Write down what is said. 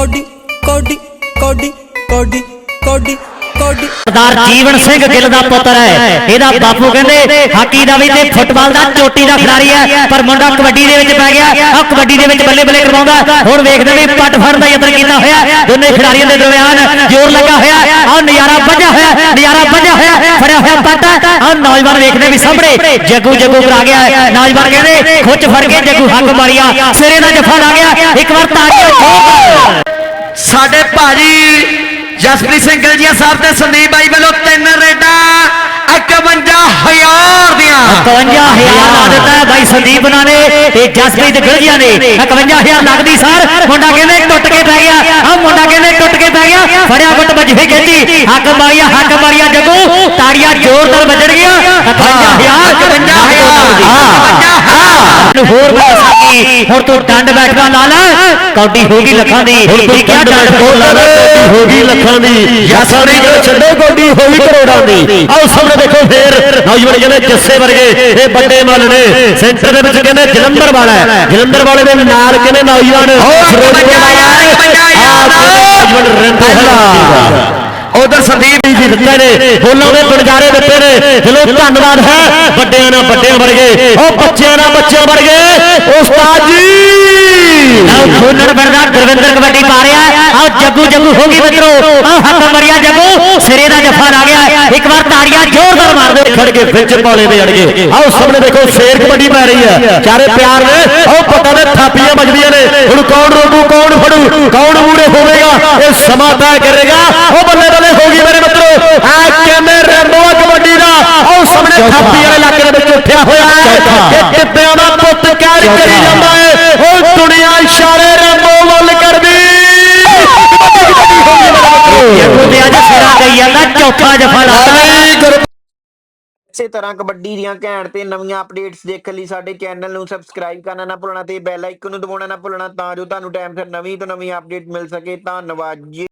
Cody ਕੋਡੀ ਕੋਡੀ ਕੋਡੀ ਕੋਡੀ ਕੋਡੀ। ਸਰਦਾਰ ਜੀਵਨ ਸਿੰਘ ਗਿੱਲ ਦਾ ਪੁੱਤਰ ਹੈ। ਇਹਦਾ ਬਾਪੂ ਕਹਿੰਦੇ, ਹਾਕੀ ਦਾ ਵੀ ਤੇ ਫੁੱਟਬਾਲ ਦਾ ਚੋਟੀ ਦਾ ਖਿਡਾਰੀ ਹੈ, ਪਰ ਮੁੰਡਾ ਕਬੱਡੀ ਦੇ ਵਿੱਚ ਪੈ ਗਿਆ। ਆ ਕਬੱਡੀ ਦੇ ਵਿੱਚ ਬੱਲੇ ਬੱਲੇ ਕਰਵਾਉਂਦਾ। ਹੁਣ ਵੇਖਦੇ ਵੀ ਪੱਟ ਫੜਨ ਦਾ ਯਤਨ ਕੀਤਾ ਹੋਇਆ। ਦੋਨੇ ਖਿਡਾਰੀਆਂ ਦੇ ਦਰਮਿਆਨ ਜ਼ੋਰ ਲੱਗਾ ਹੋਇਆ। ਆ ਨਜ਼ਾਰਾ ਵੱਜਾ ਹੋਇਆ, ਨਜ਼ਾਰਾ ਵੱਜਾ ਹੋਇਆ, ਫੜਿਆ ਹੋਇਆ ਪੱਟ। ਆ ਨੌਜਵਾਨ ਵੇਖਦੇ ਵੀ ਸਾਹਮਣੇ ਜੱਗੂ ਜੱਗੂ ਕਰਾ ਗਿਆ ਨੌਜਵਾਨ ਕਹਿੰਦੇ, ਖੁੱਚ ਫੜ ਕੇ ਜੱਗੂ ਹੱਕ ਮਾਰਿਆ ਸਿਰੇ ਦਾ ਜਫਾ ਲਾ ਗਿਆ। ਇੱਕ ਵਾਰ ਤਾੜੀਆਂ ਸਾਡੇ ਭਾਜੀ ਜਸਪ੍ਰੀਤ ਸਿੰਘ ਗਿਲਜੀਆ ਸਾਹਿਬ ਤੇ ਸੰਦੀਪ ਬਾਈ ਵੱਲੋਂ ਤਿੰਨ ਰੇਡਾਂ 51000 ਦੀਆਂ। 51000 ਲਾ ਦਿੱਤਾ ਹੈ ਬਾਈ ਸੰਦੀਪ ਉਹਨਾਂ ਨੇ ਤੇ ਜਸਪ੍ਰੀਤ ਗਿਲਜੀਆ ਨੇ। 51000 ਲੱਗਦੀ ਸਾਰ। ਮੁੰਡਾ ਕਹਿੰਦੇ ਟੁੱਟ ਕੇ ਪੈ ਗਿਆ। ਆ ਮੁੰਡਾ ਕਹਿੰਦੇ ਟੁੱਟ ਕੇ ਪੈ ਗਿਆ। ਫੜਿਆ ਗੁੱਟ ਵੱਜੇ ਖੇਚੀ ਹੱਕ ਮਾਰੀਆ ਹੱਕ ਮਾਰੀਆ ਜੱਗੂ। ਤਾੜੀਆਂ ਜ਼ੋਰਦਾਰ ਵੱਜਣਗੀਆਂ। 51000 51000 ਹੋਰ ਵੀ ਸਾਕੀ ਹੁਣ ਤੂੰ ਡੰਡ ਬੈਠਦਾ ਲਾ ਲੈ ਕੌਡੀ ਹੋ ਗਈ ਲੱਖਾਂ ਦੀ। ਇਹ ਕਿਆ ਡੰਡ ਹੋ ਗਈ ਲੱਖਾਂ ਦੀ। ਯਾਸਾਂ ਦੀ ਜੋ ਛੱਡੋ ਗੋਡੀ ਹੋ ਗਈ ਕਰੋੜਾਂ ਦੀ। ਆਓ ਸਾਹਮਣੇ ਦੇਖੋ ਫੇਰ। ਨੌਜਵਾਨ ਕਹਿੰਦੇ ਜੱਸੇ ਵਰਗੇ ਇਹ ਵੱਡੇ ਮੱਲ ਨੇ। ਸੈਂਟਰ ਦੇ ਵਿੱਚ ਕਹਿੰਦੇ ਜਲੰਧਰ ਵਾਲਾ। ਜਲੰਧਰ ਵਾਲੇ ਦੇ ਨਾਲ ਕਹਿੰਦੇ ਨੌਜਵਾਨ ਫਿਰੋਜ਼ਪੁਰ ਵਾਲਾ ਨੌਜਵਾਨ ਰਿੰਦੂ ਹਲਾ ਉਧਰ ਸੰਦੀਪ ਜੀ ਦਿੱਤੇ ਨੇ। ਬੋਲਾਂ ਦੇ ਗੁਣਜਾਰੇ ਦਿੱਤੇ ਨੇ। ਦਿਲੋਂ ਧੰਨਵਾਦ ਹੈ। ਵੱਡਿਆਂ ਨਾਲ ਵੱਡਿਆਂ ਵਰਗੇ। ਉਹ ਬੱਚਿਆਂ ਨਾਲ ਬੱਚਿਆਂ ਵਰਗੇ। ਉਸਤਾਦ ਜੀ। ਆਹ ਖੋਨਰ ਬਰਦਾ ਗੁਰਵਿੰਦਰ ਕਬੱਡੀ ਪਾ ਰਿਹਾ ਆਹ ਜੱਗੂ ਜੱਗੂ ਹੋ ਗਈ ਮਿੱਤਰੋ। ਆਹ ਹੱਥ ਮਰਿਆ ਜੱਗੂ। ਸਿਰੇ ਦਾ ਜਫਾ ਲਾ ਗਿਆ ਇੱਕ ਵਾਰ ਤਾੜੀਆਂ ਜ਼ੋਰਦਾਰ ਮਾਰ ਦਿਓ। ਖੜ ਕੇ ਵਿੱਚ ਪਾਲੇ ਦੇ ਅੜਗੇ ਆਓ ਸਾਹਮਣੇ ਦੇਖੋ ਸ਼ੇਰ ਕਬੱਡੀ ਪੈ ਰਹੀ ਹੈ। ਚਾਰੇ ਪਿਆਰ ਨੇ। ਆਓ ਪਤਾ ਨੇ ਥਾਪੀਆਂ ਵੱਜਦੀਆਂ ਨੇ। ਹੁਣ ਕੌਣ ਰੋਕੂ ਕੌਣ ਫੜੂ ਕੌਣ ਮੂਰੇ ਹੋਵੇਗਾ? ਇਹ ਸਮਾਂ ਤੈਅ ਕਰੇਗਾ। ਉਹ ਬੱਲੇ ਬੱਲੇ ਹੋ ਗਈ ਮੇਰੇ ਮਿੱਤਰੋ। ਆ ਕਹਿੰਦੇ ਰੈਂਬੋ ਕਬੱਡੀ ਦਾ? ਆਓ ਸਾਹਮਣੇ ਥਾਪੀ ਵਾਲੇ ਇਲਾਕੇ ਦੇ ਵਿੱਚ ਉੱਠਿਆ ਹੋਇਆ ਹੈ। ਦਾ ਪੁੱਤ ਕਹਿਰ ਕਰੀ ਜਾਂਦਾ ਹੈ। ਉਹ ਦੁਨੀਆ ਇਸ਼ਾਰੇ ਰੈਂਬੋ ਵੱਲ ਕਰਦੀ। ਜੱਗੂ ਤੇ ਅੱਜ ਸਿਰਾ ਗਈ ਜਾਂਦਾ ਚੌਥਾ ਜਫਾ ਲਾਤਾ। ਇਸੇ ਤਰ੍ਹਾਂ ਕਬੱਡੀ ਦੀਆਂ ਘੈਂਟ ਤੇ ਨਵੀਆਂ ਅਪਡੇਟਸ ਦੇਖਣ ਲਈ ਸਾਡੇ ਚੈਨਲ ਨੂੰ ਸਬਸਕ੍ਰਾਈਬ ਕਰਨਾ ਨਾ ਭੁੱਲਣਾ ਤੇ ਬੈਲ ਆਈਕਨ ਨੂੰ ਦਬਾਉਣਾ ਨਾ ਭੁੱਲਣਾ ਤਾਂ ਜੋ ਤੁਹਾਨੂੰ ਟਾਈਮ ਸਿਰ ਨਵੀਂ ਤੋਂ ਨਵੀਂ ਅਪਡੇਟ ਮਿਲ ਸਕੇ। ਧੰਨਵਾਦ ਜੀ।